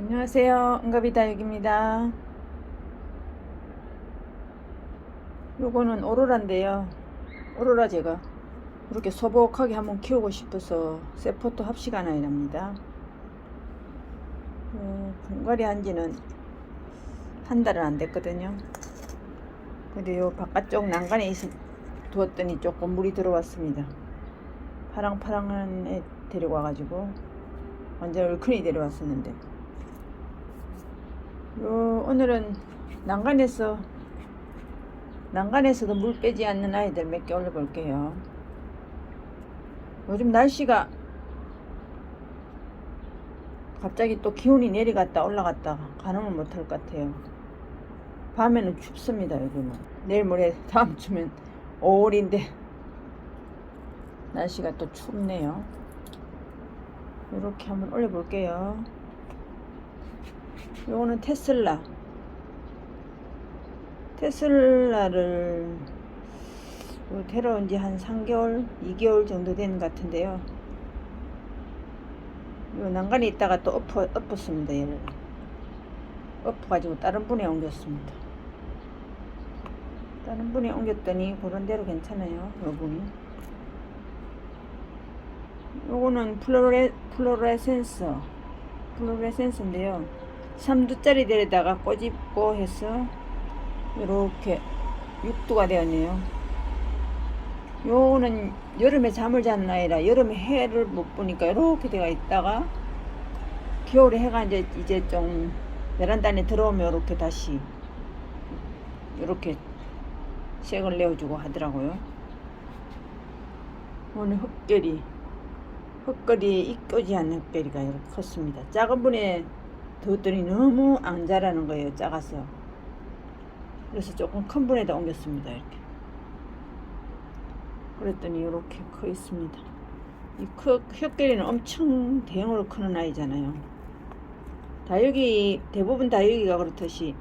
안녕하세요. 응가비다육입니다. 요거는 오로라인데요. 오로라 제가 이렇게 소복하게 한번 키우고 싶어서 세포토 합시가 나이랍니다. 어, 분갈이 한 지는 한 달은 안 됐거든요. 근데 요 바깥쪽 난간에 있, 두었더니 조금 물이 들어왔습니다. 파랑파랑한 애 데리고 와가지고 완전 얼큰이 데려왔었는데 요 오늘은 난간에서 난간에서도 물 빼지 않는 아이들 몇 개 올려볼게요. 요즘 날씨가 갑자기 또 기온이 내려갔다 올라갔다 가늠을 못할 것 같아요. 밤에는 춥습니다 여기는. 내일 모레 다음 주면 5월인데 날씨가 또 춥네요. 이렇게 한번 올려볼게요. 요거는 테슬라. 테슬라를 요 데려온 지한 3개월, 2개월 정도 된 것 같은데요. 요 난간에 있다가 또 엎어, 엎었습니다, 얘를. 엎어가지고 다른 분에 옮겼습니다. 다른 분에 옮겼더니 그런 대로 괜찮아요, 요 분이. 요거는 플로레, 플로레센스. 플로레센스인데요. 3두짜리 데려다가 꼬집고 해서 이렇게 6두가 되었네요. 요거는 여름에 잠을 자는 아이라 여름에 해를 못 보니까 이렇게 되어 있다가 겨울에 해가 이제 이제 좀 베란다 안에 들어오면 이렇게 다시 이렇게 색을 내어주고 하더라고요. 오늘 흙결이 흙거리에 입고지 않는 흙결이가 이렇게 컸습니다. 작은 분 에 뒀더니 너무 안 자라는 거예요. 작아서. 그래서 조금 큰 분에다 옮겼습니다. 이렇게. 그랬더니 이렇게 커 있습니다. 이 크, 흙결이는 엄청 대형으로 크는 아이잖아요. 다육이 대부분 다육이가 그렇듯이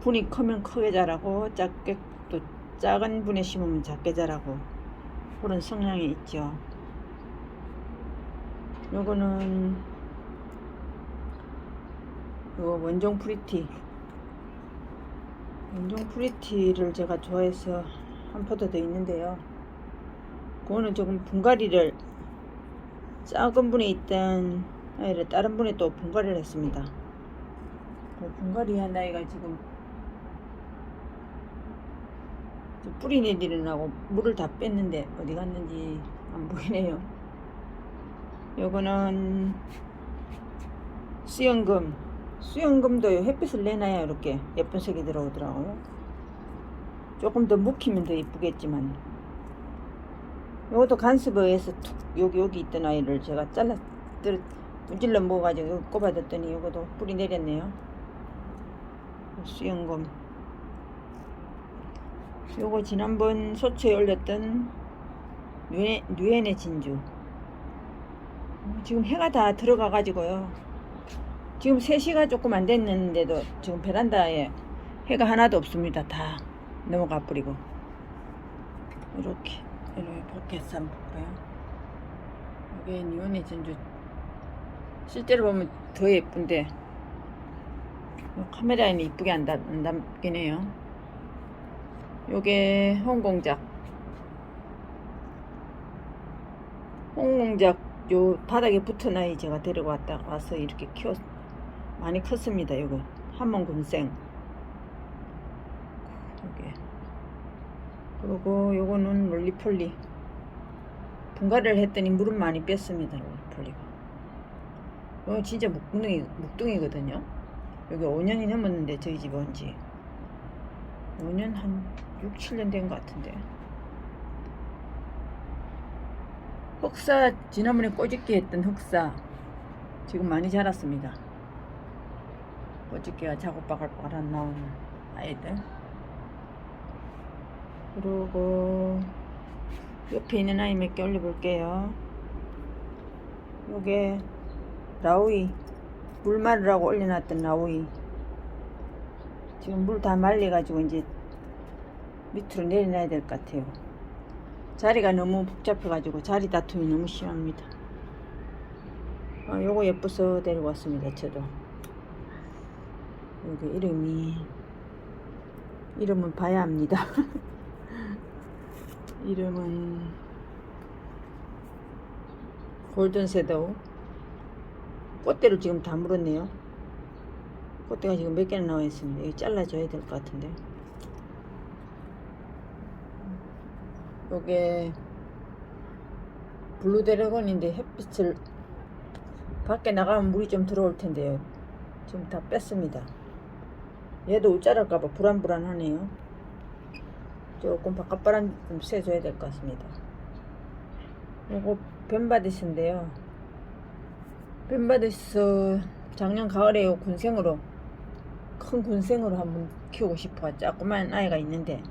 분이 크면 크게 자라고 작게 또 작은 분에 심으면 작게 자라고 그런 성향이 있죠. 요거는 요 원종 프리티 원종 프리티를 제가 좋아해서 한 포도 더 있는데요. 그거는 조금 분갈이를 작은 분에 있던 아이를 다른 분에 또 분갈이를 했습니다. 그 분갈이 한 아이가 지금 뿌리 내리느라고 물을 다 뺐는데 어디 갔는지 안 보이네요. 요거는 수영금 수영금도 햇빛을 내놔야 이렇게 예쁜 색이 들어오더라고요. 조금 더 묵히면 더 예쁘겠지만 요것도 간습어에서 툭 여기 여기 있던 아이를 제가 잘라 들 문질러 먹어가지고 꼽아뒀더니 요것도 뿌리 내렸네요. 수영금 요거 지난번 소초에 올렸던 뉴엔의 진주 지금 해가 다 들어가 가지고요 지금 3시가 조금 안 됐는데도 지금 베란다에 해가 하나도 없습니다 다. 넘어가 버리고. 이렇게 이렇게 포켓 한번 볼까요? 이게 뉴엔의 진주 실제로 보면 더 예쁜데 카메라에는 이쁘게 안, 담, 안 담긴 해요. 요게 홍공작. 홍공작 요 바닥에 붙은 아이 제가 데리고 왔다 와서 이렇게 키워 많이 컸습니다 요거. 한몽군생. 요게. 그리고 요거는 롤리폴리. 분갈이를 했더니 물은 많이 뺐습니다 롤리폴리가. 이거 진짜 묵둥이, 묵둥이거든요? 여기 5년이 넘었는데 저희 집 온지. 5년 한 6, 7년 된 것 같은데. 흑사 지난번에 꼬집기 했던 흑사. 지금 많이 자랐습니다. 꼬집기가 자국바글바글 안 나오는 아이들. 그리고 옆에 있는 아이 몇 개 올려볼게요. 요게 라우이 물 마르라고 올려놨던 라우이 지금 물 다 말려가지고 이제 밑으로 내려놔야 될 것 같아요. 자리가 너무 복잡해가지고 자리 다툼이 너무 심합니다. 어, 요거 예뻐서 데리고 왔습니다. 저도. 여기 이름이 이름은 봐야 합니다. 이름은 골든 섀도우 꽃대를 지금 다 물었네요. 꽃대가 지금 몇 개나 나와 있습니다. 이거 잘라줘야 될 것 같은데. 요게 블루 드래곤인데 햇빛을 밖에 나가면 물이 좀 들어올 텐데요. 지금 다 뺐습니다. 얘도 우짜랄까봐 불안불안하네요. 조금 바깥바람 좀 쐬줘야 될 것 같습니다. 요거 벤바디스인데요. 벤바디스 작년 가을에 요 군생으로 큰 군생으로 한번 키우고 싶어 조그만 아이가 있는데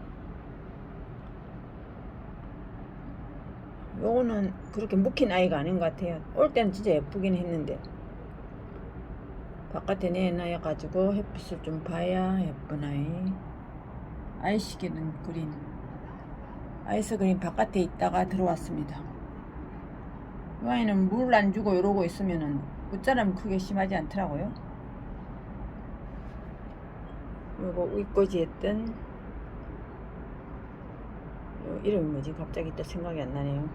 요거는 그렇게 묵힌 아이가 아닌 것 같아요. 올 때는 진짜 예쁘긴 했는데 바깥에 내놔가지고 햇빛을 좀 봐야 예쁜 아이. 아이시기는 그린 아이스 그린 바깥에 있다가 들어왔습니다. 이 아이는 물 안 주고 이러고 있으면은 옷자람 크게 심하지 않더라고요. 요거 우이꼬지 했던 요 이름이 뭐지? 갑자기 또 생각이 안 나네요.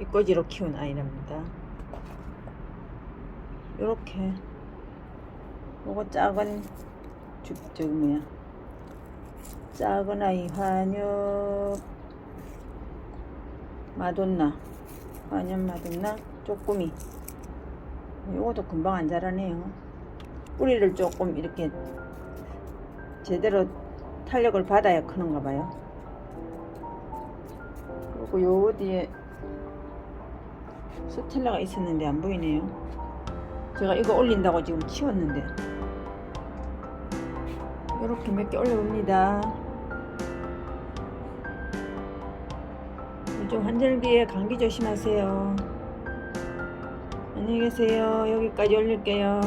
이꼬지로 키운 아이랍니다. 요렇게 요거 작은 주, 저기 뭐야. 작은 아이 환엽. 마돈나? 환엽 마돈나? 쪼꾸미 요것도 금방 안 자라네요. 뿌리를 조금 이렇게 제대로 탄력을 받아야 크는가 봐요. 그리고 요 어디에 스텔라가 있었는데 안 보이네요 제가 이거 올린다고 지금 치웠는데. 이렇게 몇 개 올려봅니다. 요즘 환절기에 감기 조심하세요. 안녕히 계세요. 여기까지 올릴게요